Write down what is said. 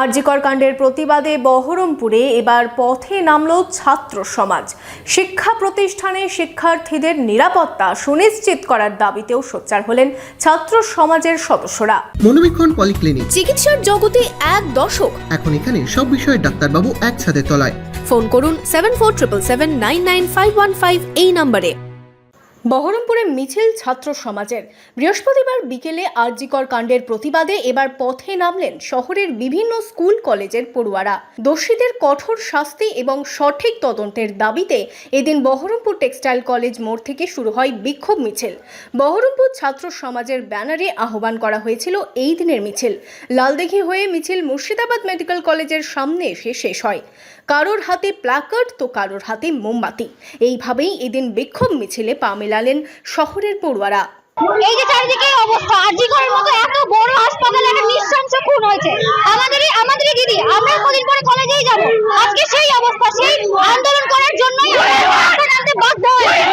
আরজিকর কাণ্ডের প্রতিবাদে বহরমপুরে এবার পথে নামল ছাত্র সমাজ। শিক্ষা প্রতিষ্ঠানে শিক্ষার্থীদের নিরাপত্তা সুনিশ্চিত করার দাবিতেও সোচ্চার হলেন ছাত্র সমাজের সদস্যরা। মনোবীক্ষণ পলিক্লিনিক। চিকিৎসার জগতে এক দশক। এখন এখানে সব বিষয়ে ডাক্তারবাবু এক ছাদের তলায়। ফোন করুন seven four triple seven nine nine five one five এই নম্বরে। বহরমপুরে মিছিল ছাত্র সমাজের। বৃহস্পতিবার বিকেলে আরজিকর কাণ্ডের প্রতিবাদে এবার পথে নামলেন শহরের বিভিন্ন স্কুল কলেজের পড়ুয়ারা। দোষীদের কঠোর শাস্তি এবং সঠিক তদন্তের দাবিতে এদিন বহরমপুর টেক্সটাইল কলেজ মোড় থেকে শুরু হয় বিক্ষোভ মিছিল। বহরমপুর ছাত্র সমাজের ব্যানারে আহ্বান করা হয়েছিল এই দিনের মিছিল। লালদেঘি হয়ে মিছিল মুর্শিদাবাদ মেডিকেল কলেজের সামনে এসে শেষ হয়। কারোর হাতে প্ল্যাকার্ড তো কারোর হাতে মোমবাতি। এইভাবেই এদিন বিক্ষোভ মিছিলে পা মেলালেন শহরের পড়ুয়ারা। এই যে চারিদিকে অবস্থা আজিগরের মতো এত বড় হাসপাতালে একটা নিঃশংস খুন হয়েছে। আমাদের আমাদের দিদি, আমরা কদিন পরে কলেজেই যাব। আজকে সেই অবস্থা, সেই আন্দোলন করার জন্যই আমরা বাধ্য হয়েছে।